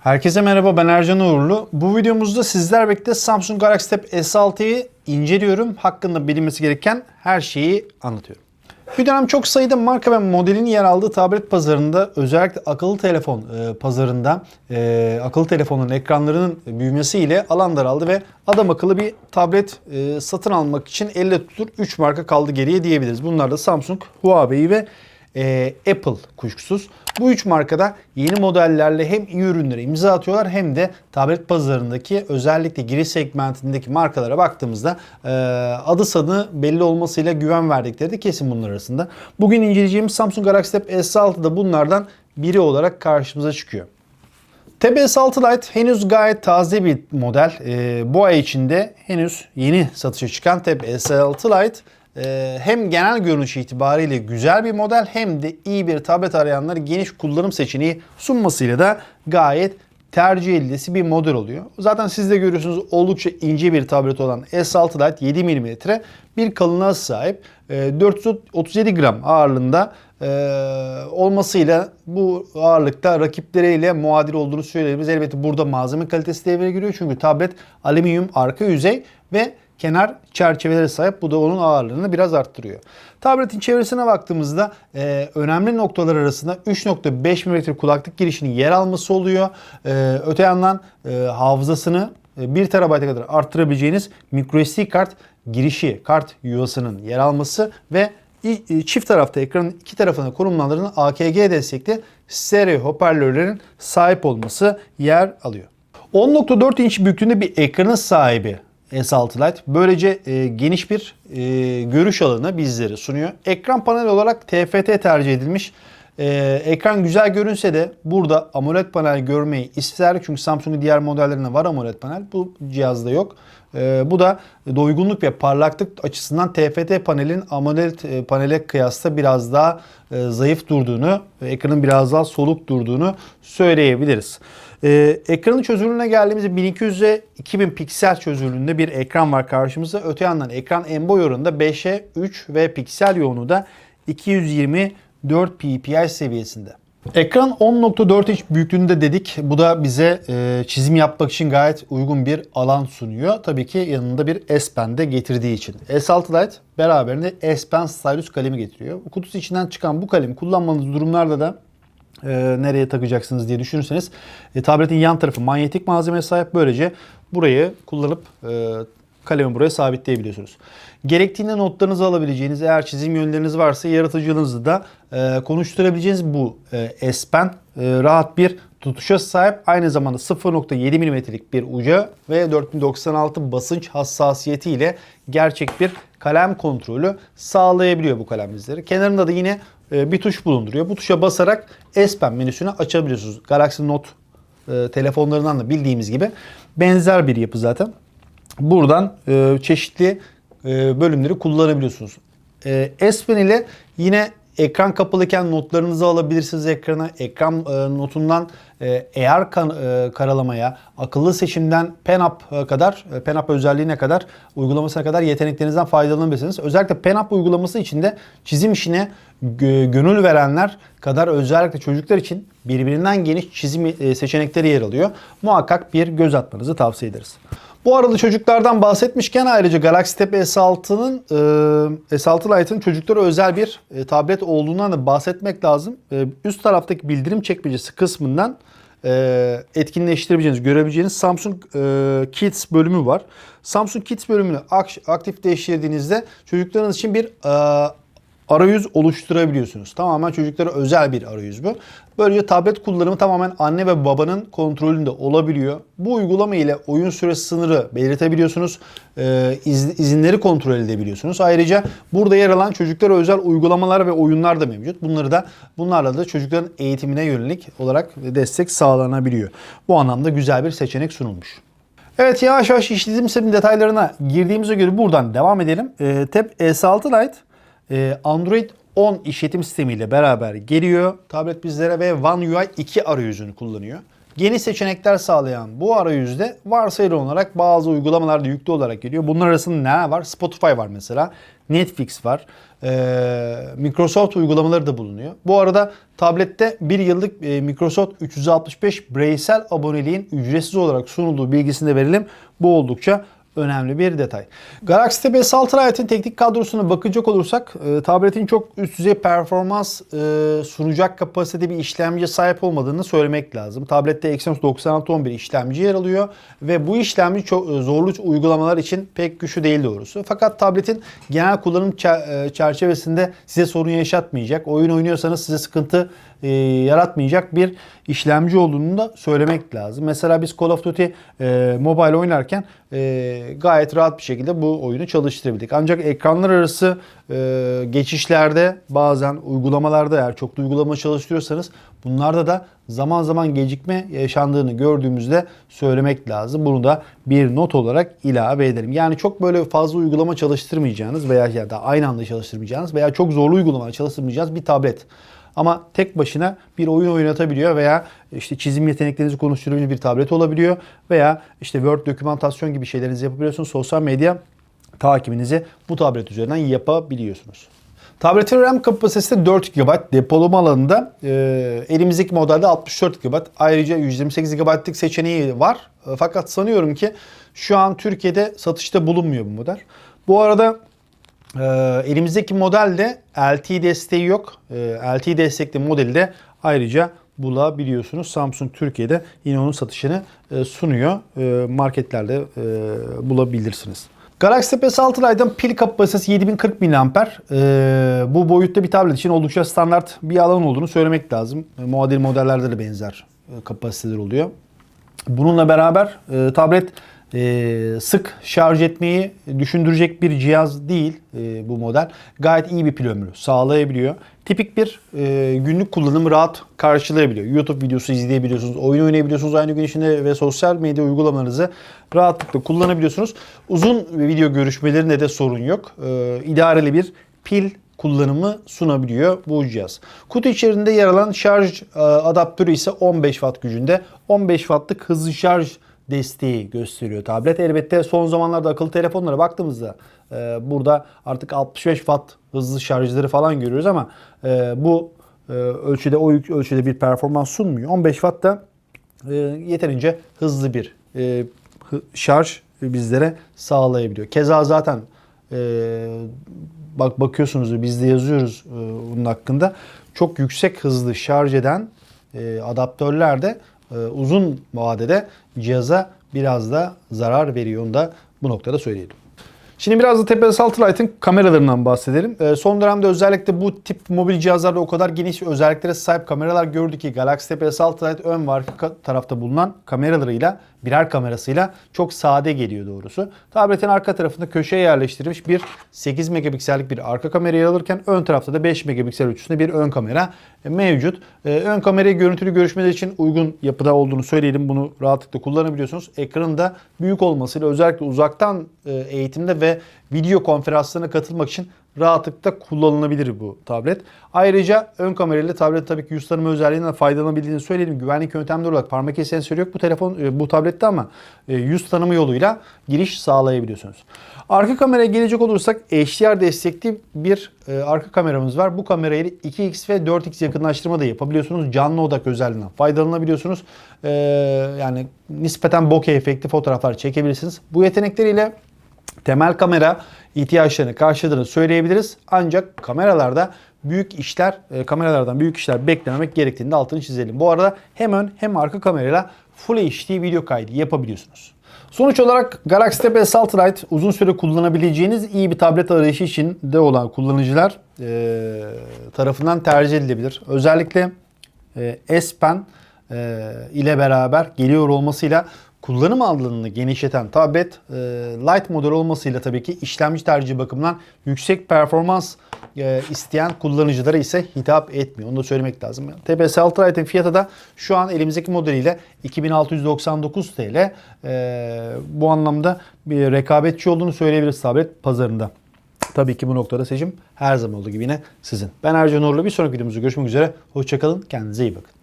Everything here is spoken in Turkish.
Herkese merhaba ben Ercan Uğurlu. Bu videomuzda sizler birlikte Samsung Galaxy Tab S6'yı inceliyorum. Hakkında bilinmesi gereken her şeyi anlatıyorum. Bir dönem çok sayıda marka ve modelin yer aldığı tablet pazarında özellikle akıllı telefon e, pazarında e, akıllı telefonun ekranlarının büyümesiyle alan daraldı ve adam akıllı bir tablet e, satın almak için elle tutulur 3 marka kaldı geriye diyebiliriz. Bunlar da Samsung, Huawei ve e, Apple kuşkusuz. Bu üç markada yeni modellerle hem iyi ürünlere imza atıyorlar hem de tablet pazarındaki özellikle giriş segmentindeki markalara baktığımızda e, adı sanı belli olmasıyla güven verdikleri de kesin bunlar arasında. Bugün inceleyeceğimiz Samsung Galaxy Tab S6 da bunlardan biri olarak karşımıza çıkıyor. Tab S6 Lite henüz gayet taze bir model. E, bu ay içinde henüz yeni satışa çıkan Tab S6 Lite hem genel görünüş itibariyle güzel bir model hem de iyi bir tablet arayanlara geniş kullanım seçeneği sunmasıyla da gayet tercih edilisi bir model oluyor. Zaten siz de görüyorsunuz oldukça ince bir tablet olan S6 Lite 7 mm bir kalınlığa sahip. E, 437 gram ağırlığında e, olmasıyla bu ağırlıkta rakipleriyle muadil olduğunu söyleyebiliriz. Elbette burada malzeme kalitesi devreye giriyor. Çünkü tablet alüminyum arka yüzey ve kenar çerçevelere sahip. Bu da onun ağırlığını biraz arttırıyor. Tabletin çevresine baktığımızda e, önemli noktalar arasında 3.5 mm kulaklık girişinin yer alması oluyor. E, öte yandan e, hafızasını 1 TB'a kadar arttırabileceğiniz microSD kart girişi, kart yuvasının yer alması ve çift tarafta ekranın iki tarafına konumlandırılan AKG destekli stereo hoparlörlerin sahip olması yer alıyor. 10.4 inç büyüklüğünde bir ekranın sahibi S6 Lite. Böylece e, geniş bir e, görüş alanı bizlere sunuyor. Ekran paneli olarak TFT tercih edilmiş. E, ekran güzel görünse de burada AMOLED panel görmeyi ister. Çünkü Samsung'un diğer modellerinde var AMOLED panel. Bu cihazda yok. E, bu da doygunluk ve parlaklık açısından TFT panelin AMOLED e, panele kıyasla biraz daha e, zayıf durduğunu, ekranın biraz daha soluk durduğunu söyleyebiliriz. Ee, ekranın çözünürlüğüne geldiğimizde 1200'e 2000 piksel çözünürlüğünde bir ekran var karşımızda. Öte yandan ekran en boy oranında 5'e 3 ve piksel yoğunluğu da 224 ppi seviyesinde. Ekran 10.4 inç büyüklüğünde dedik. Bu da bize e, çizim yapmak için gayet uygun bir alan sunuyor. Tabii ki yanında bir S Pen de getirdiği için. S6 Lite beraberinde S Pen Stylus kalemi getiriyor. Kutusu içinden çıkan bu kalemi kullanmanız durumlarda da e, nereye takacaksınız diye düşünürseniz e, tabletin yan tarafı manyetik malzemeye sahip. Böylece burayı kullanıp e, kalemi buraya sabitleyebiliyorsunuz. Gerektiğinde notlarınızı alabileceğiniz eğer çizim yönleriniz varsa yaratıcılığınızı da e, konuşturabileceğiniz bu e, S Pen e, rahat bir tutuşa sahip. Aynı zamanda 0.7 mm'lik bir uca ve 4096 basınç hassasiyeti ile gerçek bir kalem kontrolü sağlayabiliyor bu kalem bizleri. Kenarında da yine bir tuş bulunduruyor. Bu tuşa basarak S Pen menüsünü açabiliyorsunuz. Galaxy Note e, telefonlarından da bildiğimiz gibi benzer bir yapı zaten. Buradan e, çeşitli bölümleri kullanabiliyorsunuz. S Pen ile yine ekran kapalıyken notlarınızı alabilirsiniz ekrana. Ekran notundan eğer karalamaya, akıllı seçimden PenUp kadar, PenUp özelliğine kadar, uygulamasına kadar yeteneklerinizden faydalanabilirsiniz. Özellikle PenUp uygulaması içinde çizim işine gönül verenler kadar özellikle çocuklar için birbirinden geniş çizim seçenekleri yer alıyor. Muhakkak bir göz atmanızı tavsiye ederiz. Bu arada çocuklardan bahsetmişken ayrıca Galaxy Tab S6'nın e, S6 Lite'ın çocuklara özel bir e, tablet olduğundan da bahsetmek lazım. E, üst taraftaki bildirim çekmecesi kısmından e, etkinleştirebileceğiniz, görebileceğiniz Samsung e, Kids bölümü var. Samsung Kids bölümünü aktifleştirdiğinizde çocuklarınız için bir e, arayüz oluşturabiliyorsunuz. Tamamen çocuklara özel bir arayüz bu. Böylece tablet kullanımı tamamen anne ve babanın kontrolünde olabiliyor. Bu uygulama ile oyun süresi sınırı belirtebiliyorsunuz. Ee, iz, izinleri kontrol edebiliyorsunuz. Ayrıca burada yer alan çocuklara özel uygulamalar ve oyunlar da mevcut. Bunları da bunlarla da çocukların eğitimine yönelik olarak destek sağlanabiliyor. Bu anlamda güzel bir seçenek sunulmuş. Evet yavaş yavaş işlediğim sistemin detaylarına girdiğimize göre buradan devam edelim. Ee, Tab S6 Lite Android 10 işletim sistemiyle beraber geliyor. Tablet bizlere ve One UI 2 arayüzünü kullanıyor. Geniş seçenekler sağlayan bu arayüzde varsayılı olarak bazı uygulamalar da yüklü olarak geliyor. Bunlar arasında neler var? Spotify var mesela. Netflix var. Ee, Microsoft uygulamaları da bulunuyor. Bu arada tablette bir yıllık e, Microsoft 365 bireysel aboneliğin ücretsiz olarak sunulduğu bilgisini de verelim. Bu oldukça önemli bir detay. Galaxy Tab S6 Lite'in teknik kadrosuna bakacak olursak e, tabletin çok üst düzey performans e, sunacak kapasitede bir işlemciye sahip olmadığını söylemek lazım. Tablette Exynos 9611 işlemci yer alıyor ve bu işlemci çok e, zorlu uygulamalar için pek güçlü değil doğrusu. Fakat tabletin genel kullanım e, çerçevesinde size sorun yaşatmayacak. Oyun oynuyorsanız size sıkıntı e, yaratmayacak bir işlemci olduğunu da söylemek lazım. Mesela biz Call of Duty e, mobile oynarken e, gayet rahat bir şekilde bu oyunu çalıştırabildik. Ancak ekranlar arası e, geçişlerde bazen uygulamalarda eğer çoklu uygulama çalıştırıyorsanız bunlarda da zaman zaman gecikme yaşandığını gördüğümüzde söylemek lazım. Bunu da bir not olarak ilave edelim. Yani çok böyle fazla uygulama çalıştırmayacağınız veya ya da aynı anda çalıştırmayacağınız veya çok zorlu uygulama çalıştırmayacağınız bir tablet. Ama tek başına bir oyun oynatabiliyor veya işte çizim yeteneklerinizi konuşturabilir bir tablet olabiliyor veya işte Word dokümantasyon gibi şeylerinizi yapabiliyorsunuz. Sosyal medya takibinizi bu tablet üzerinden yapabiliyorsunuz. Tabletin RAM kapasitesi 4 GB, depolama alanında e, elimizdeki modelde 64 GB. Ayrıca 128 GB'lık seçeneği var. E, fakat sanıyorum ki şu an Türkiye'de satışta bulunmuyor bu model. Bu arada e, elimizdeki modelde LTE desteği yok. E, LTE destekli modeli de ayrıca bulabiliyorsunuz. Samsung Türkiye'de yine onun satışını e, sunuyor. E, marketlerde e, bulabilirsiniz. Galaxy Tab S6 Lite'ın pil kapasitesi 7040 mAh. Ee, bu boyutta bir tablet için oldukça standart bir alan olduğunu söylemek lazım. E, Muadil modellerde de benzer e, kapasiteler oluyor. Bununla beraber e, tablet e, sık şarj etmeyi düşündürecek bir cihaz değil e, bu model. Gayet iyi bir pil ömrü sağlayabiliyor. Tipik bir e, günlük kullanımı rahat karşılayabiliyor. YouTube videosu izleyebiliyorsunuz, oyun oynayabiliyorsunuz aynı gün içinde ve sosyal medya uygulamalarınızı rahatlıkla kullanabiliyorsunuz. Uzun video görüşmelerinde de sorun yok. E, bir pil kullanımı sunabiliyor bu cihaz. Kutu içerisinde yer alan şarj adaptörü ise 15 watt gücünde. 15 wattlık hızlı şarj desteği gösteriyor tablet. Elbette son zamanlarda akıllı telefonlara baktığımızda e, burada artık 65 watt hızlı şarjları falan görüyoruz ama e, bu e, ölçüde o ölçüde bir performans sunmuyor. 15 watt da e, yeterince hızlı bir e, şarj bizlere sağlayabiliyor. Keza zaten e, bak bakıyorsunuz biz de yazıyoruz e, bunun hakkında. Çok yüksek hızlı şarj eden e, adaptörler de uzun vadede cihaza biraz da zarar veriyor. Onu da bu noktada söyleyelim. Şimdi biraz da TPS 6 Lite'ın kameralarından bahsedelim. Ee, son dönemde özellikle bu tip mobil cihazlarda o kadar geniş özelliklere sahip kameralar gördük ki Galaxy TPS 6 Lite ön ve arka ka- tarafta bulunan kameralarıyla birer kamerasıyla çok sade geliyor doğrusu. Tabletin arka tarafında köşeye yerleştirilmiş bir 8 megapiksellik bir arka kamera yer alırken ön tarafta da 5 megapiksel ölçüsünde bir ön kamera e, mevcut. E, Ön kamerayı görüntülü görüşmeler için uygun yapıda olduğunu söyleyelim. Bunu rahatlıkla kullanabiliyorsunuz. Ekranın da büyük olmasıyla özellikle uzaktan e, eğitimde ve video konferanslarına katılmak için rahatlıkla kullanılabilir bu tablet. Ayrıca ön kamerayla tablet tabii ki yüz tanıma özelliğinden faydalanabildiğini söyleyelim. Güvenlik yöntemleri olarak parmak izi sensörü yok bu telefon e, bu tablette ama e, yüz tanıma yoluyla giriş sağlayabiliyorsunuz. Arka kameraya gelecek olursak HDR destekli bir e, arka kameramız var. Bu kamerayı 2x ve 4x yakınlaştırma da yapabiliyorsunuz. Canlı odak özelliğinden faydalanabiliyorsunuz. Yani nispeten bokeh efekti fotoğraflar çekebilirsiniz. Bu yetenekleriyle temel kamera ihtiyaçlarını karşıladığını söyleyebiliriz. Ancak kameralarda büyük işler, e, kameralardan büyük işler beklememek gerektiğini de altını çizelim. Bu arada hem ön hem arka kamerayla Full HD video kaydı yapabiliyorsunuz. Sonuç olarak Galaxy Tab S6 Lite uzun süre kullanabileceğiniz iyi bir tablet arayışı için de olan kullanıcılar e, tarafından tercih edilebilir. Özellikle e, S Pen e, ile beraber geliyor olmasıyla kullanım alanını genişleten tablet e, light model olmasıyla tabii ki işlemci tercihi bakımından yüksek performans e, isteyen kullanıcılara ise hitap etmiyor. Onu da söylemek lazım. TPS 6 Lite'in fiyatı da şu an elimizdeki modeliyle 2699 TL. E, bu anlamda bir rekabetçi olduğunu söyleyebiliriz tablet pazarında. Tabii ki bu noktada seçim her zaman olduğu gibi yine sizin. Ben Ercan Uğurlu. Bir sonraki videomuzda görüşmek üzere. Hoşçakalın. Kendinize iyi bakın.